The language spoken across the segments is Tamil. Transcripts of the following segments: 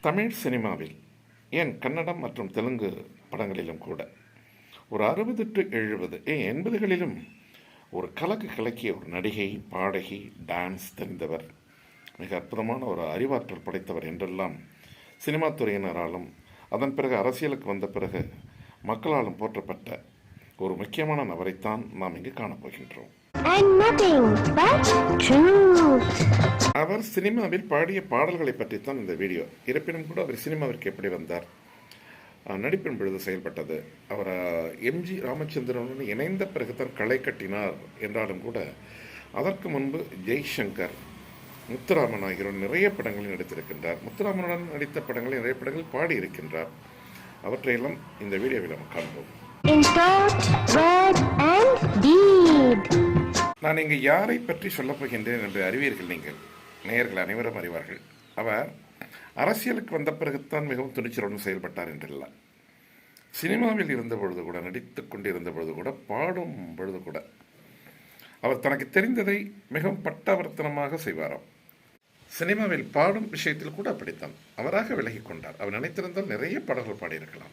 தமிழ் சினிமாவில் ஏன் கன்னடம் மற்றும் தெலுங்கு படங்களிலும் கூட ஒரு அறுபது டு எழுபது ஏன் எண்பதுகளிலும் ஒரு கலக்கு கலக்கிய ஒரு நடிகை பாடகி டான்ஸ் தெரிந்தவர் மிக அற்புதமான ஒரு அறிவாற்றல் படைத்தவர் என்றெல்லாம் சினிமா துறையினராலும் அதன் பிறகு அரசியலுக்கு வந்த பிறகு மக்களாலும் போற்றப்பட்ட ஒரு முக்கியமான நபரைத்தான் நாம் இங்கு காணப்போகின்றோம். And nothing but truth. அவர் சினிமாவில் பாடிய பாடல்களை பற்றித்தான் இந்த வீடியோ. இருப்பினும் கூட அவர் சினிமாவிற்கு எப்படி வந்தார்? நடிப்பின் பொழுது செயல்பட்டது. அவர் எம்ஜி ராமச்சந்திரனுடன் இணைந்த பிறகுதான் களை கட்டினார் என்றாலும் கூட அதற்கு முன்பு ஜெய்சங்கர் முத்துராமன் ஆகியோர் நிறைய படங்களில் நடித்திருக்கின்றார். முத்துராமனுடன் நடித்த படங்களில் நிறைய படங்கள் பாடியிருக்கின்றார். அவற்றையெல்லாம் இந்த வீடியோவில் நம்ம காண்போம். In thought, word, and deed. நான் இங்கு யாரை பற்றி சொல்லப் போகின்றேன் என்று அறிவீர்கள் நீங்கள். நேயர்கள் அனைவரும் அறிவார்கள். அவர் அரசியலுக்கு வந்த பிறகுத்தான் மிகவும் துணிச்சலுடன் செயல்பட்டார் என்றெல்லாம் சினிமாவில் இருந்த பொழுது கூட நடித்துக் கொண்டிருந்த பொழுது கூட பாடும் பொழுது கூட அவர் தனக்கு தெரிந்ததை மிகவும் பட்டாவர்த்தனமாக செய்வாராம். சினிமாவில் பாடும் விஷயத்தில் கூட அப்படித்தான். அவராக விலகிக் கொண்டார். அவர் நினைத்திருந்தால் நிறைய பாடல்கள் பாடியிருக்கலாம்.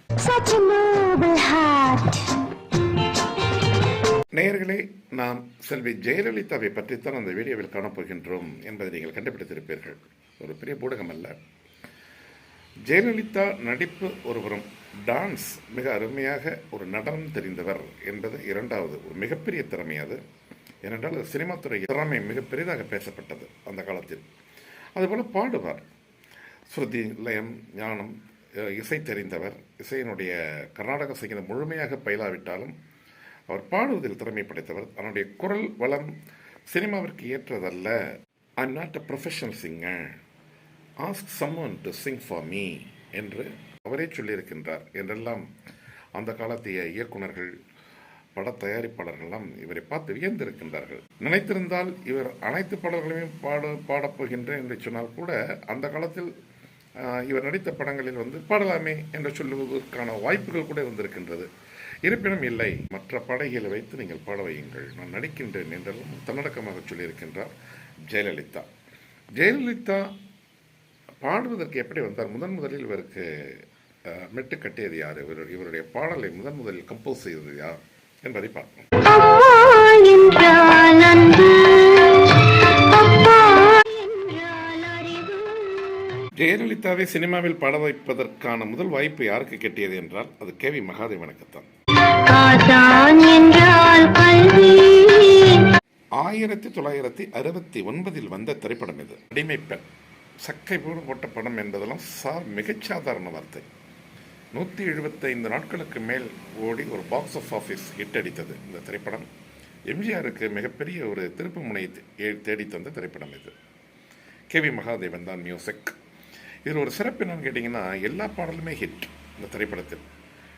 நேயர்களே நாம் செல்வி ஜெயலலிதாவை பற்றித்தான் அந்த வீடியோவில் காணப்போகின்றோம் என்பதை நீங்கள் கண்டுபிடித்திருப்பீர்கள். ஒரு பெரிய ஊடகம் அல்ல. ஜெயலலிதா நடிப்பு ஒருவரும் டான்ஸ் மிக அருமையாக ஒரு நடனம் தெரிந்தவர் என்பது இரண்டாவது ஒரு மிகப்பெரிய திறமை அது. ஏனென்றால் அது சினிமா துறை திறமை மிக பெரிதாக பேசப்பட்டது அந்த காலத்தில். அதுபோல் பாடுவார். ஸ்ருதி லயம் ஞானம் இசை தெரிந்தவர். இசையினுடைய கர்நாடக சங்கீதம் முழுமையாக பயிலாவிட்டாலும் அவர் பாடுவதில் திறமை படைத்தவர். அவருடைய குரல் வளம் சினிமாவிற்கு ஏற்றதல்ல. I not a professional singer ask someone to sing for me என்று அவரே சொல்லியிருக்கின்றார். என்றெல்லாம் அந்த காலத்திய இயக்குனர்கள் பட தயாரிப்பாளர்கள்லாம் இவரை பார்த்து வியந்திருக்கின்றார்கள். நினைத்திருந்தால் இவர் அனைத்து பாடல்களையும் பாட பாடப்போகின்றேன் என்று சொன்னால் கூட அந்த காலத்தில் இவர் நடித்த படங்களில் வந்து பாடலாமே என்று சொல்லுவதற்கான வாய்ப்புகள் கூட இருந்திருக்கின்றது. இருப்பினும் இல்லை. மற்ற படைகளை வைத்து நீங்கள் பாட வையுங்கள். நான் நடிக்கின்றேன் என்றெல்லாம் தன்னடக்கமாக சொல்லியிருக்கின்றார் ஜெயலலிதா. ஜெயலலிதா பாடுவதற்கு எப்படி வந்தார்? முதன் முதலில் இவருக்கு மெட்டு கட்டியது யார்? இவர் இவருடைய பாடலை முதன் முதலில் கம்போஸ் செய்தது யார் என்பதை பார்ப்போம். ஜெயலலிதாவை சினிமாவில் பாட வைப்பதற்கான முதல் வாய்ப்பு யாருக்கு கிட்டியது என்றால் அது கே வி மகாதேவனுக்குத்தான். ஆயிரத்தி தொள்ளாயிரத்தி அறுபத்தி ஒன்பதில் வந்த திரைப்படம் இது. அடிமை சக்கை போடு போட்ட படம் என்பதெல்லாம் சா மிகச் சாதாரண வார்த்தை. நூற்றி எழுபத்தைந்து நாட்களுக்கு மேல் ஓடி ஒரு பாக்ஸ் ஆஃப் ஆஃபீஸ் ஹிட் அடித்தது இந்த திரைப்படம். எம்ஜிஆருக்கு மிகப்பெரிய ஒரு திருப்பு முனை தேடி தந்த திரைப்படம் இது. கே வி மகாதேவன் தான் மியூசிக் இதில் ஒரு சிறப்பு என்னன்னு கேட்டிங்கன்னா எல்லா பாடலுமே ஹிட் இந்த திரைப்படத்தில்.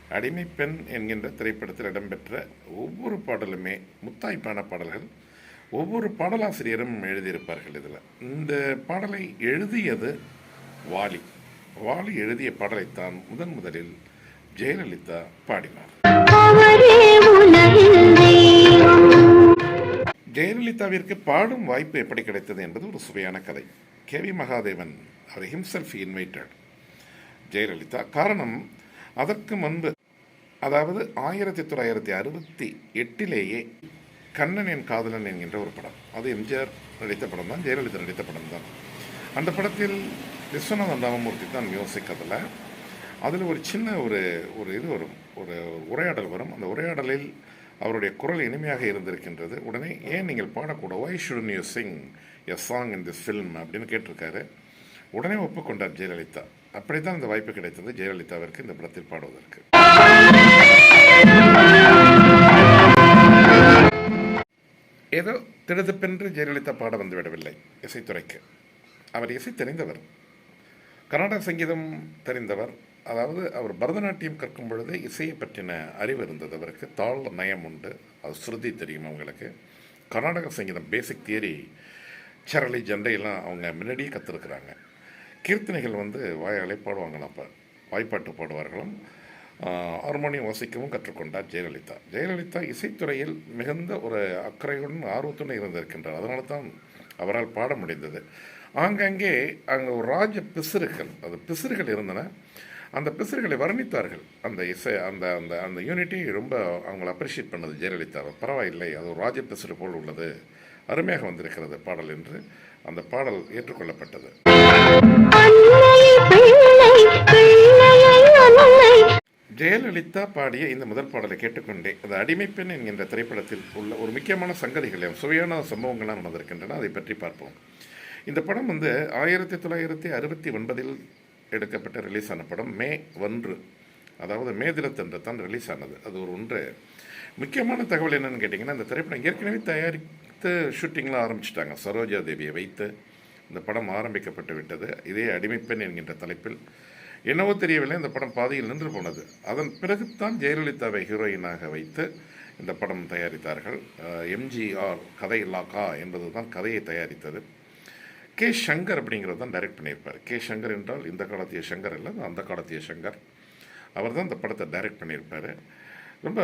அடிமை பெண் என்கின்ற திரைப்படத்தில் இடம்பெற்ற ஒவ்வொரு பாடலுமே முத்தாய்ப்பான பாடல்கள். ஒவ்வொரு பாடலாசிரியரும் எழுதியிருப்பார்கள் இதில். இந்த பாடலை எழுதியது வாலி. வாலி எழுதிய பாடலைத்தான் முதன் முதலில் ஜெயலலிதா பாடினார். ஜெயலலிதாவிற்கு பாடும் வாய்ப்பு எப்படி கிடைத்தது என்பது ஒரு சுவையான கதை. கே வி மகாதேவன் அவர் ஹிம்செல்ஃப் இன்வைட்டட் ஜெயலலிதா காரணம் அதற்கு முன்பு அதாவது ஆயிரத்தி தொள்ளாயிரத்தி அறுபத்தி எட்டிலேயே கண்ணன் என் காதலன் என்கின்ற ஒரு படம். அது எம்ஜிஆர் நடித்த படம் தான் ஜெயலலிதா நடித்த படம் தான். அந்த படத்தில் விஸ்வநாதன் ராமமூர்த்தி தான் மியூசிக் அதில் அதில் ஒரு சின்ன ஒரு ஒரு இது வரும் ஒரு உரையாடல் வரும். அந்த உரையாடலில் அவருடைய குரல் இனிமையாக இருந்திருக்கின்றது. உடனே ஏன் நீங்கள் பாடக்கூட? Why shouldn't you sing a song in this film அப்படின்னு கேட்டிருக்காரு. உடனே ஒப்புக்கொண்டார் ஜெயலலிதா. அப்படித்தான் இந்த வாய்ப்பு கிடைத்தது ஜெயலலிதாவிற்கு இந்த படத்தில் பாடுவதற்கு. ஏதோ திடுதுப்பென்று ஜெயலலிதா பாட வந்து விடவில்லை இசைத்துறைக்கு. அவர் இசை தெரிந்தவர். கர்நாடக சங்கீதம் தெரிந்தவர். அதாவது அவர் பரதநாட்டியம் கற்கும் பொழுது இசையை பற்றின அறிவு இருந்தது. அவருக்கு தாள் நயம் உண்டு. அது ஸ்ருதி தெரியும் அவங்களுக்கு. கர்நாடக சங்கீதம் பேசிக் தியரி சரளி ஜெண்டையெல்லாம் அவங்க முன்னாடியே கற்றுருக்குறாங்க கீர்த்தனைகள் வந்து வாயாலே பாடுவாங்களாம் அப்போ. வாய்ப்பாட்டு பாடுவார்களும். ஹார்மோனியம் வாசிக்கவும் கற்றுக்கொண்டார் ஜெயலலிதா. ஜெயலலிதா இசைத்துறையில் மிகுந்த ஒரு அக்கறையுடன் ஆர்வத்துடன் இருந்திருக்கின்றார். அதனால தான் அவரால் பாட முடிந்தது. ஆங்காங்கே அங்கே ஒரு ராஜ பிசிறுகள் அது பிசிறுகள் இருந்தன. அந்த பிசிறுகளை வர்ணித்தார்கள். அந்த இசை அந்த அந்த அந்த யூனிட்டி ரொம்ப அவங்கள அப்ரிஷியேட் பண்ணது ஜெயலலிதா. பரவாயில்லை அது ஒரு ராஜ பிசிறு போல் உள்ளது. அருமையாக வந்திருக்கிறது பாடல் என்று. அந்த பாடல் ஏற்றுக்கொள்ளப்பட்டது. ஜெயலலிதா பாடிய இந்த முதல் பாடலை கேட்டுக்கொண்டே அது அடிமை பெண் என்கின்ற திரைப்படத்தில் உள்ள ஒரு முக்கியமான சங்கதிகள் சுவையான சம்பவங்களாக நடந்திருக்கின்றன. அதை பற்றி பார்ப்போம். இந்த படம் வந்து ஆயிரத்தி தொள்ளாயிரத்தி அறுபத்தி ஒன்பதில் எடுக்கப்பட்ட ரிலீஸ் ஆன படம். மே ஒன்று அதாவது மே தினத்தன்று தான் ரிலீஸ் ஆனது. அது ஒரு ஒன்று. முக்கியமான தகவல் என்னன்னு கேட்டிங்கன்னா இந்த திரைப்படம் ஏற்கனவே தயாரி வைத்து ஷூட்டிங்லாம் ஆரம்பிச்சிட்டாங்க. சரோஜா தேவியை வைத்து இந்த படம் ஆரம்பிக்கப்பட்டு விட்டது. இதே அடிமைப்பெண் என்கின்ற தலைப்பில் என்னவோ தெரியவில்லை. இந்த படம் பாதியில் நின்று போனது. அதன் பிறகுத்தான் ஜெயலலிதாவை ஹீரோயினாக வைத்து இந்த படம் தயாரித்தார்கள். எம்ஜிஆர் கதை இலாக்கா என்பது தான் கதையை தயாரித்தது. கே சங்கர் அப்படிங்கிறது தான் டைரக்ட் பண்ணியிருப்பார். கே சங்கர் என்றால் இந்த காலத்திய சங்கர் இல்லை அந்த காலத்திய சங்கர். அவர் தான் இந்த படத்தை டைரக்ட் பண்ணியிருப்பார். ரொம்ப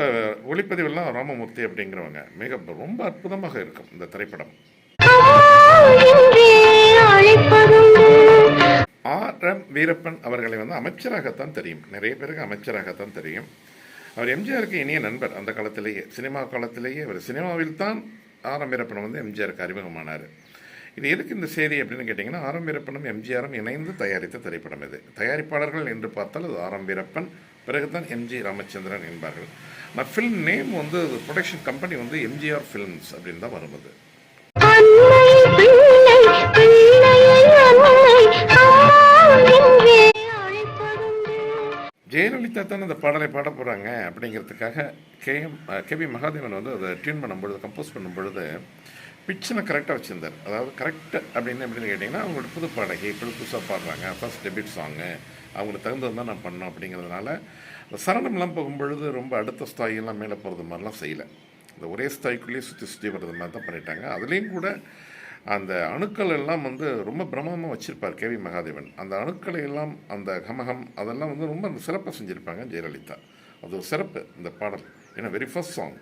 ஒளிப்பதிவெல்லாம் ராமமூர்த்தி அப்படிங்கிறவங்க. மிக ரொம்ப அற்புதமாக இருக்கும் இந்த திரைப்படம். ஆர் எம் வீரப்பன் அவர்களை வந்து அமைச்சராகத்தான் தெரியும். நிறைய பேருக்கு அமைச்சராகத்தான் தெரியும். அவர் எம்ஜிஆருக்கு இனிய நண்பர். அந்த காலத்திலேயே சினிமா காலத்திலேயே அவர் சினிமாவில் தான் ஆர் எம் வீரப்பன் வந்து எம்ஜிஆருக்கு அறிமுகமானார். இது எதுக்கு இந்த செய்தி அப்படின்னு கேட்டிங்கன்னா ஆர் எம் வீரப்பனும் எம்ஜிஆரும் இணைந்து தயாரித்த திரைப்படம் இது. தயாரிப்பாளர்கள் என்று பார்த்தால் அது ஆர் எம் வீரப்பன் பிறகுதான் எம்ஜி ராமச்சந்திரன் என்பார்கள். நான் ஃபில்ம் நேம் வந்து ப்ரொடக்ஷன் கம்பெனி வந்து எம்ஜிஆர் ஃபிலிம்ஸ் அப்படின்னு தான் வருவது ஜெயலலிதா தான் அந்த பாடலை பாட போகிறாங்க அப்படிங்கிறதுக்காக கேஎம் கேபி மகாதேவன் வந்து அதை டியூன் பண்ணும்பொழுது கம்போஸ் பண்ணும் பொழுது பிச்சனை கரெக்டாக வச்சுருந்தார். அதாவது கரெக்ட் அப்படின்னு எப்படின்னு கேட்டிங்கன்னா அவங்களோட புது பாடகி புது புதுசாக பாடுறாங்க ஃபர்ஸ்ட் டெபிட் சாங்கு அவங்களுக்கு தகுந்தது தான் நான் பண்ணோம் அப்படிங்கிறதுனால அந்த சரணம்லாம் போகும்பொழுது ரொம்ப அடுத்த ஸ்தாயெல்லாம் மேலே போகிறது மாதிரிலாம் செய்யலை. இந்த ஒரே ஸ்தாய்க்குள்ளேயே சுற்றி சுற்றி வர்றது மாதிரி தான் பண்ணிட்டாங்க. அதுலேயும் கூட அந்த அணுக்கள் எல்லாம் வந்து ரொம்ப பிரமாதமாக வச்சுருப்பார் கேவி மகாதேவன். அந்த அணுக்களை எல்லாம் அந்த கமகம் அதெல்லாம் வந்து ரொம்ப சிறப்பாக செஞ்சுருப்பாங்க ஜெயலலிதா. அது ஒரு சிறப்பு இந்த பாடல். ஏன்னா வெரி ஃபஸ்ட் சாங்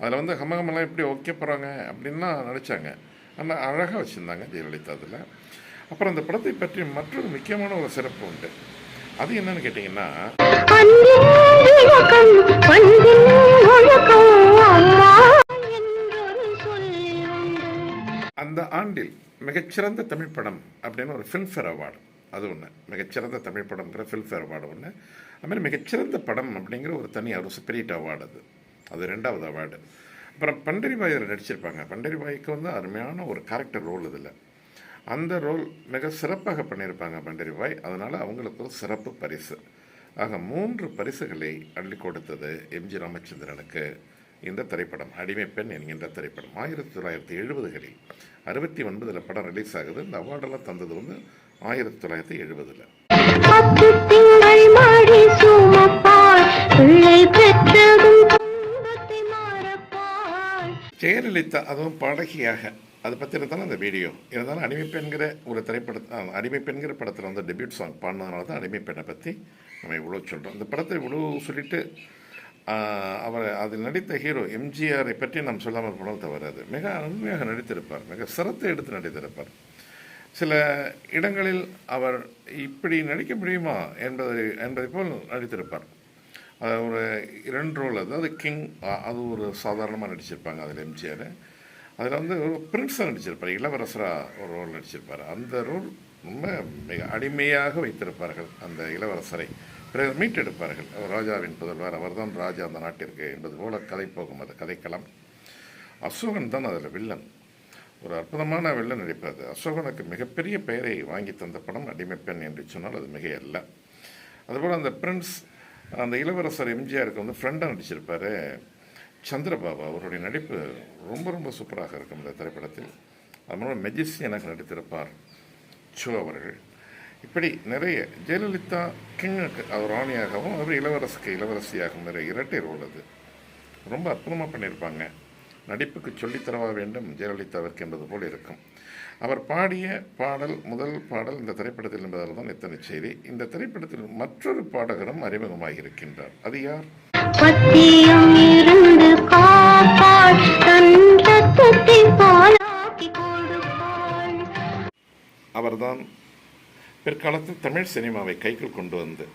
அதில் வந்து கமகமெல்லாம் எப்படி ஓகே போகிறாங்க அப்படின்லாம் நினச்சாங்க ஆனால் அழகாக வச்சுருந்தாங்க ஜெயலலிதா அதில். அப்புறம் அந்த படத்தை பற்றி மற்றொரு முக்கியமான ஒரு சிறப்பு உண்டு. அது என்னன்னு கேட்டிங்கன்னா அந்த ஆண்டில் மிகச்சிறந்த தமிழ் படம் அப்படின்னு ஒரு ஃபில்ம்ஃபேர் அவார்டு அது ஒன்று மிகச்சிறந்த தமிழ் படம்ங்கிற ஃபில்ம்ஃபேர் அவார்டு ஒன்று அதுமாதிரி மிகச்சிறந்த படம் அப்படிங்கிற ஒரு தனி ஒரு ஸ்பிரிட் அவார்டு அது. அது ரெண்டாவது அவார்டு அப்புறம் பண்டரிபாய் அதில் நடிச்சிருப்பாங்க. பண்டரிபாய்க்கு வந்து அருமையான ஒரு கேரக்டர் ரோல் இதில். அந்த ரோல் மிக சிறப்பாக பண்ணியிருப்பாங்க பண்டரிபாய் அதனால் அவங்களுக்கு ஒரு சிறப்பு பரிசு. ஆக மூன்று பரிசுகளை அள்ளி கொடுத்தது எம்ஜி ராமச்சந்திரனுக்கு இந்த திரைப்படம். அடிமை பெண் என்கின்ற திரைப்படம். ஆயிரத்தி தொள்ளாயிரத்தி எழுபதுகளில் அறுபத்தி ஒன்பதில் படம் ரிலீஸ் ஆகுது. இந்த அவார்டெல்லாம் தந்தது வந்து ஆயிரத்தி தொள்ளாயிரத்தி எழுபதில். பிள்ளை ஜெயலலிதா அதுவும் பாடகியாக. அதை பற்றி இருந்தாலும் அந்த வீடியோ? இருந்தாலும் அடிமைப்பெண்கிற ஒரு திரைப்படத்தை அடிமைப்பெண்கிற படத்தில் வந்து டெபியூட் சாங் பாடினதுனால தான் அடிமைப்பெண்ணை பற்றி நம்ம இவ்வளோ சொல்கிறோம் இந்த படத்தை இவ்வளோ சொல்லிவிட்டு அவர் அதில் நடித்த ஹீரோ எம்ஜிஆரை பற்றி நாம் சொல்லாமல் போனால் தவறாது. மிக அருமையாக நடித்திருப்பார். மிக சிரத்தை எடுத்து நடித்திருப்பார். சில இடங்களில் அவர் இப்படி நடிக்க முடியுமா என்பதை என்பதை போல் நடித்திருப்பார். ஒரு இரண்டு ரோல் அதாவது கிங் அது ஒரு சாதாரணமாக நடிச்சிருப்பாங்க அதில் எம்ஜிஆர் அதில் வந்து ஒரு பிரின்ஸாக நடிச்சிருப்பார் இளவரசராக ஒரு ரோல் நடிச்சிருப்பார். அந்த ரோல் ரொம்ப மிக அடிமையாக வைத்திருப்பார்கள் அந்த இளவரசரை. பிறகு மீட்டெடுப்பார்கள். அவர் ராஜாவின் புதல்வர் அவர்தான் ராஜா அந்த நாட்டிற்கு என்பது போல கதை போகும் அது கதைக்களம். அசோகன் தான் அதில் வில்லன் ஒரு அற்புதமான வில்லன் நடிப்பார் அசோகனுக்கு மிகப்பெரிய பெயரை வாங்கி தந்த படம் அடிமைப்பெண் என்று சொன்னால் அது மிகையல்ல. அதுபோல் அந்த பிரின்ஸ் அந்த இளவரசர் எம்ஜிஆருக்கு வந்து ஃப்ரெண்டாக நடிச்சிருப்பார் சந்திரபாபு. அவருடைய நடிப்பு ரொம்ப ரொம்ப சூப்பராக இருக்கும் இந்த திரைப்படத்தில். அதனால மெஜிசியனாக நடித்திருப்பார். சோ அவர்கள். இப்படி நிறைய ஜெயலலிதா கிங்குக்கு அவர் ராணியாகவும் அவர் இளவரசுக்கு இளவரசியாகவும் நிறைய இரட்டை ரோல் அது. ரொம்ப அற்புதமாக பண்ணியிருப்பாங்க. நடிப்புக்கு சொல்லித்தரவா வேண்டும் ஜெயலலிதாவிற்கு என்பது போல் இருக்கும். அவர் பாடிய பாடல் முதல் பாடல் இந்த திரைப்படத்தில் என்பதால் தான் இத்தனை செய்தி. இந்த திரைப்படத்தில் மற்றொரு பாடகரும் அறிமுகமாக இருக்கின்றார் அது யார்? அவர்தான் பிற்காலத்தில் தமிழ் சினிமாவை கைக்குள் கொண்டு வந்து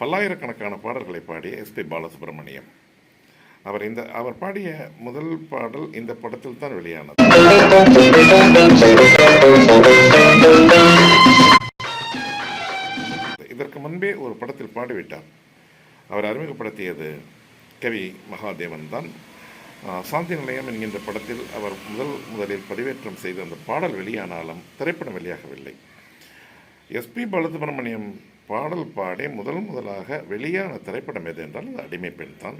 பல்லாயிரக்கணக்கான பாடல்களை பாடிய எஸ்பி பாலசுப்ரமணியம். அவர் இந்த அவர் பாடிய முதல் பாடல் இந்த படத்தில் தான் வெளியானது. இதற்கு முன்பே ஒரு படத்தில் பாடிவிட்டார். அவர் அறிமுகப்படுத்தியது கவி மகாதேவன் தான். சாந்தி நிலையம் என்கின்ற படத்தில் அவர் முதல் முதலில் பதிவேற்றம் செய்த அந்த பாடல் வெளியானாலும் திரைப்படம் வெளியாகவில்லை. எஸ்பி பாலசுப்ரமணியம் பாடல் பாடி முதல் முதலாக வெளியான திரைப்படம் எது என்றால் அது அடிமை பெண் தான்.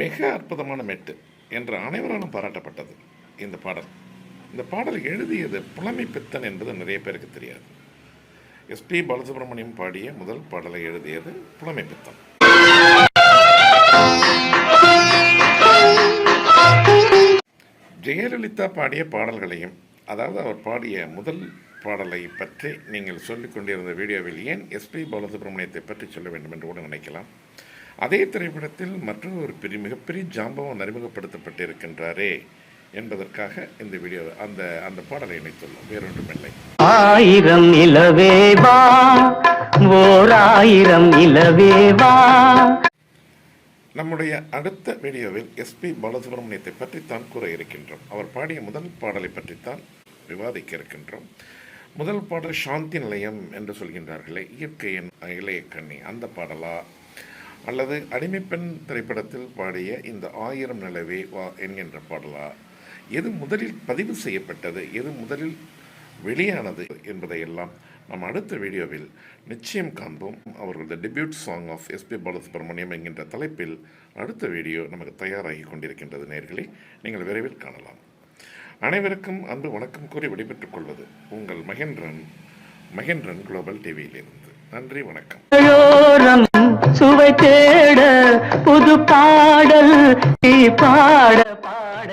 மிக அற்புதமான மெட்டு என்று அனைவராலும் பாராட்டப்பட்டது இந்த பாடல். இந்த பாடல் எழுதியது புலமை பித்தன் என்பது நிறைய பேருக்கு தெரியாது. எஸ்பி பாலசுப்ரமணியம் பாடிய முதல் பாடலை எழுதியது புலமை பித்தன். ஜெயலலிதா பாடிய பாடல்களையும் அதாவது அவர் பாடிய முதல் பாடலை பற்றி நீங்கள் சொல்லிக் கொண்டிருந்த வீடியோவில் ஏன் எஸ்பி பாலசுப்ரமணியத்தை பற்றி சொல்ல வேண்டும் என்று கூட நினைக்கலாம். அதே திரைப்படத்தில் மற்றொரு ஒரு பெரிய மிகப்பெரிய ஜாம்பவன் அறிமுகப்படுத்தப்பட்டிருக்கின்றாரே என்பதற்காக இந்த வீடியோ அந்த அந்த பாடலை இணைத்துள்ளோம். வேறொன்றுமில்லை. ஆயிரம் நிலவேவா ஓர் ஆயிரம் நம்முடைய அடுத்த வீடியோவில் எஸ்பி பாலசுப்ரமணியத்தை பற்றித்தான் கூற இருக்கின்றோம். அவர் பாடிய முதல் பாடலை பற்றித்தான் விவாதிக்க இருக்கின்றோம். முதல் பாடல் சாந்தி நிலையம் என்று சொல்கின்றார்களே இயற்கையின் இளைய கண்ணி அந்த பாடலா? அல்லது அடிமைப்பெண் திரைப்படத்தில் பாடிய இந்த ஆயிரம் நிலவே வா என்கின்ற பாடலா? எது முதலில் பதிவு செய்யப்பட்டது? எது முதலில் வெளியானது என்பதையெல்லாம் நாம் அடுத்த வீடியோவில் நிச்சயம் காண்போம். அவர்களது debut song of SP Balasubrahmanyam என்கின்ற தலைப்பில் அடுத்த வீடியோ நமக்கு தயாராகி கொண்டிருக்கின்றது நேர்களே. நீங்கள் விரைவில் காணலாம். அனைவருக்கும் அன்பு வணக்கம் கூறி விடைபெற்றுக் கொள்வது உங்கள் மகேந்திரன் மகேந்திரன் குளோபல் டிவியிலிருந்து நன்றி வணக்கம். சுவை தேட புது பாடல் பாட பாட.